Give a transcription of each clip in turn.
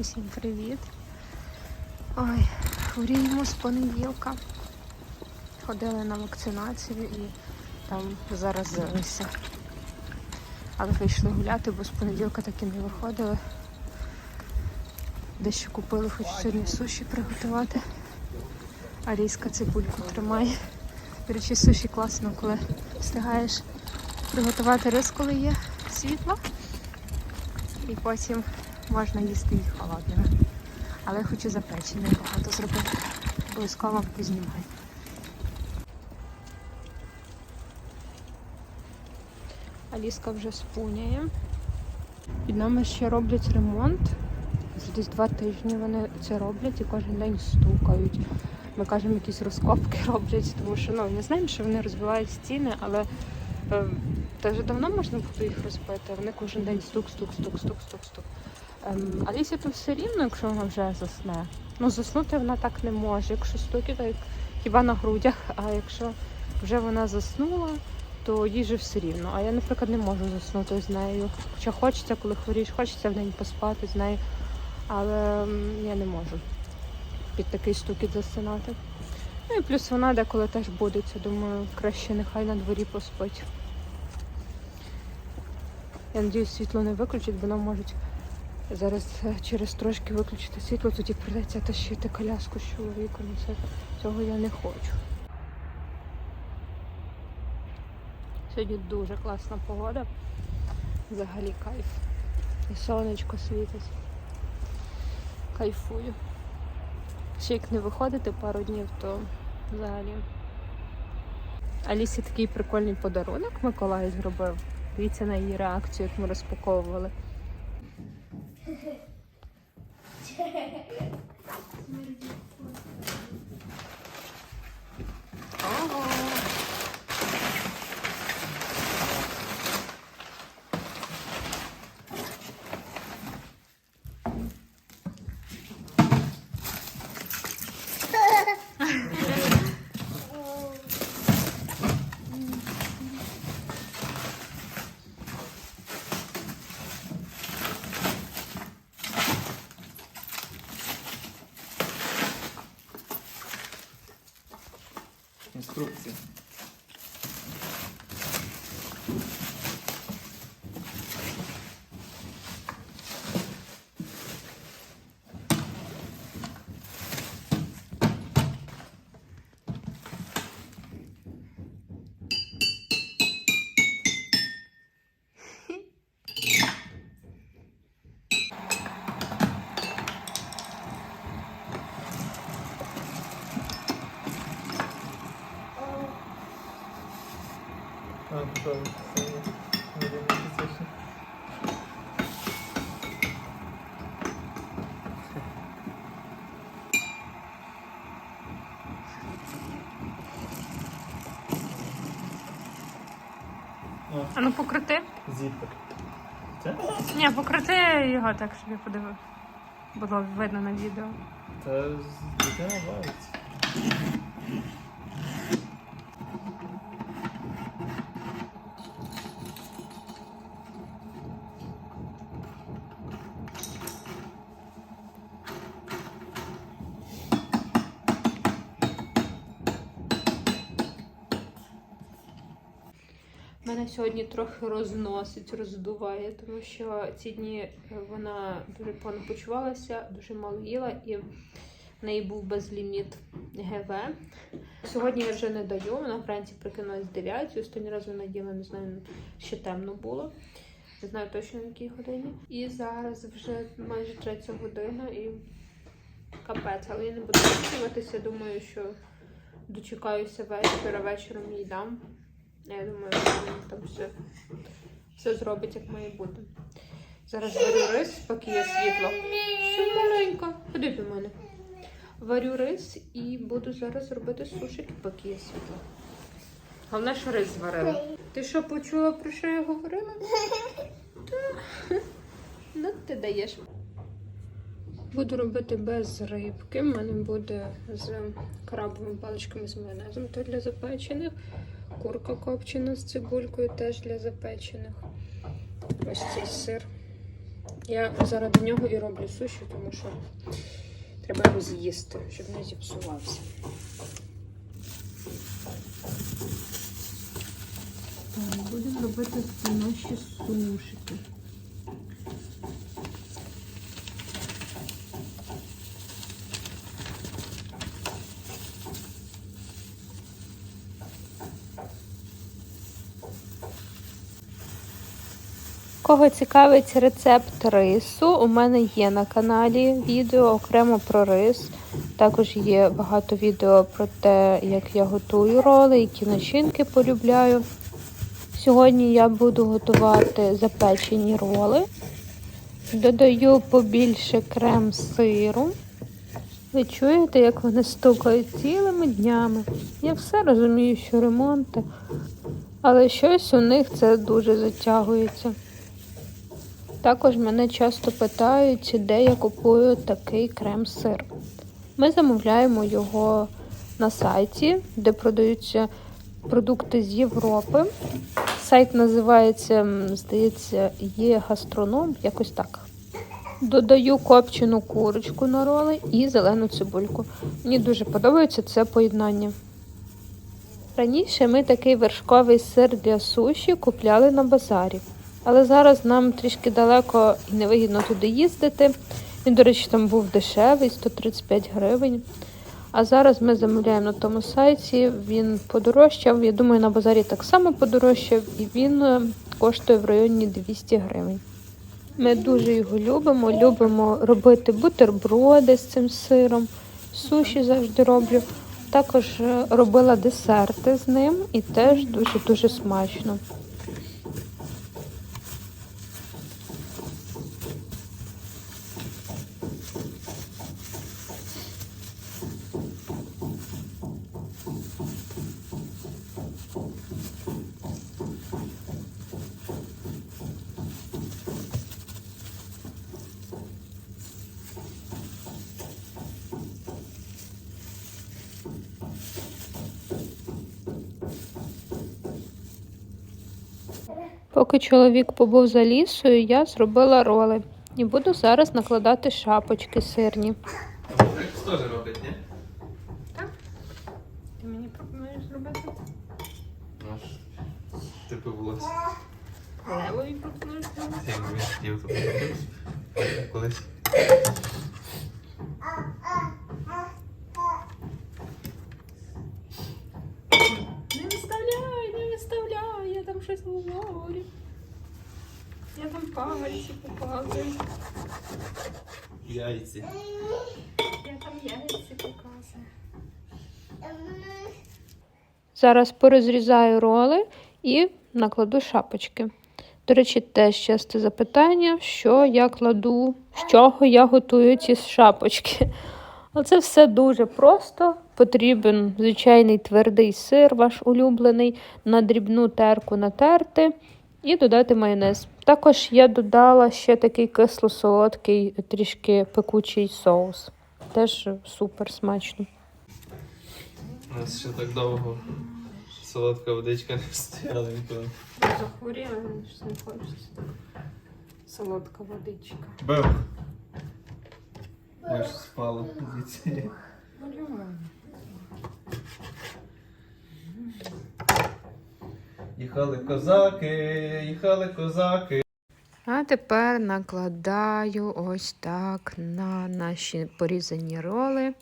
Усім привіт. Ой, хворіємо з понеділка. Ходили на вакцинацію і там заразилися. Але вийшли гуляти, бо з понеділка так і не виходили. Дещо купили, хочу сьогодні суші приготувати. Арійська цибульку тримає. До речі, суші класно, коли встигаєш приготувати рис, коли є світло. І потім можна їсти їх холодними. Але я хочу запечені багато зробити. Обов'язково познімаю. Аліска вже спуняє. Під нами ще роблять ремонт. Вже десь два тижні вони це роблять і кожен день стукають. Ми кажемо, якісь розкопки роблять, тому що ну, не знаємо, що вони розбивають стіни, але е, та давно можна було їх розбити. Вони кожен день стук, стук, стук, стук, стук, стук. Ем, Алісі то все рівно, якщо вона вже засне. Ну, заснути вона так не може. Якщо стуки, то як хіба на грудях, а якщо вже вона заснула, то їй же все рівно. А я, наприклад, не можу заснути з нею. Хоча хочеться, коли хворієш, хочеться в день поспати з нею, але я не можу під такий стукіт засинати. Ну і плюс вона деколи теж будеться. Думаю, краще нехай на дворі поспить. Я надіюсь, світло не виключить, бо нам можуть зараз е, через трошки виключити світло, тоді придеться тащити коляску з чоловіком. Це, цього я не хочу. Сьогодні дуже класна погода. Взагалі кайф. І сонечко світить. Кайфую. Ще як не виходити пару днів, то взагалі. Алісі такий прикольний подарунок Миколай зробив. Дивіться на її реакцію, як ми розпаковували. Інструкція. А ну покрути. зіпер. Це? Ні, покрути його так, щоб я подивив. Було видно на відео. Та з- дитина бавиться. Мене сьогодні трохи розносить, роздуває, тому що ці дні е, вона дуже погано почувалася, дуже мало їла і в неї був безліміт ГВ. Сьогодні я вже не даю, вона вранці прикинулась 9, останній раз вона їла, не знаю, ще темно було. Не знаю точно на якій годині. І зараз вже майже третя година і капець, але я не буду втішуватися. Думаю, що дочекаюся вечора, вечором їй дам. Я думаю, що він там все, все зробить, як має бути. Зараз варю рис, поки є світло. Що маленька, ходи до мене. Варю рис і буду зараз робити сушики, поки є світло. Головне, що рис зварила. Ти що почула, про що я говорила? Ну, ти даєш. Буду робити без рибки. У мене буде з крабовими паличками з майонезом, то для запечених. Курка копчена з цибулькою теж для запечених. Ось цей сир Я заради нього і роблю суші, тому що треба його з'їсти, щоб не зіпсувався. Будемо робити наші сушики. Кого цікавить рецепт рису, у мене є на каналі відео окремо про рис. Також є багато відео про те, як я готую роли, які начинки полюбляю. Сьогодні я буду готувати запечені роли. Додаю побільше крем сиру. Ви чуєте, як вони стукають цілими днями. Я все розумію, що ремонти, але щось у них це дуже затягується. Також мене часто питають, де я купую такий крем-сир. Ми замовляємо його на сайті, де продаються продукти з Європи. Сайт називається, здається, є гастроном, якось так. Додаю копчену курочку на роли і зелену цибульку. Мені дуже подобається це поєднання. Раніше ми такий вершковий сир для суші купляли на базарі. Але зараз нам трішки далеко і невигідно туди їздити. Він, до речі, там був дешевий, 135 гривень. А зараз ми замовляємо на тому сайті. Він подорожчав. Я думаю, на базарі так само подорожчав, і він е, коштує в районі 200 гривень. Ми дуже його любимо. Любимо робити бутерброди з цим сиром. Суші завжди роблю. Також е, робила десерти з ним і теж дуже-дуже смачно. Поки чоловік побув за лісою, я зробила роли і буду зараз накладати шапочки сирні. Теж робить, ні? Ти мені пропонуєш зробити? Аж типу волосся. Левою пропонуєш зробити? Як він хотів, то. Колись. Не виставляй, не виставляй, я там щось говорю. Я там пальці показую. Яйці. Зараз порозрізаю роли і накладу шапочки. До речі, теж часте запитання, що я кладу, з чого я готую ці шапочки. Оце все дуже просто. Потрібен звичайний твердий сир, ваш улюблений, на дрібну терку натерти і додати майонез. Також я додала ще такий кисло-солодкий, трішки пекучий соус. Теж супер смачно. У нас ще так довго солодка водичка не стояла ніколи. Захворіла, щось не хочеться. Солодка водичка. Бив. Я ж спала звідси. Їхали козаки, їхали козаки. А тепер накладаю ось так на наші порізані роли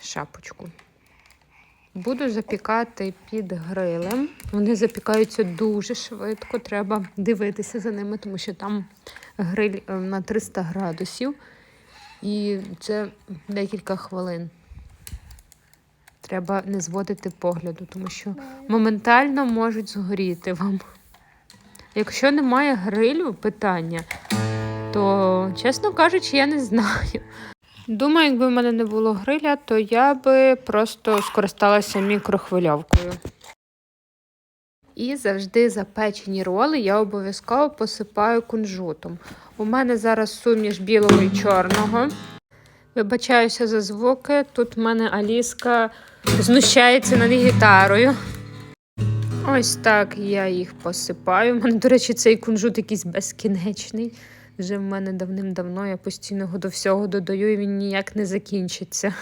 шапочку. Буду запікати під грилем. Вони запікаються дуже швидко. Треба дивитися за ними, тому що там гриль е, на 300 градусів. І це декілька хвилин. Треба не зводити погляду, тому що моментально можуть згоріти вам. Якщо немає грилю, питання, то, чесно кажучи, я не знаю. Думаю, якби в мене не було гриля, то я би просто скористалася мікрохвильовкою. І завжди запечені роли я обов'язково посипаю кунжутом. У мене зараз суміш білого і чорного. Вибачаюся за звуки. Тут в мене Аліска знущається над гітарою. Ось так я їх посипаю. У мене, до речі, цей кунжут якийсь безкінечний. вже в мене давним-давно. Я постійно до всього додаю, і він ніяк не закінчиться.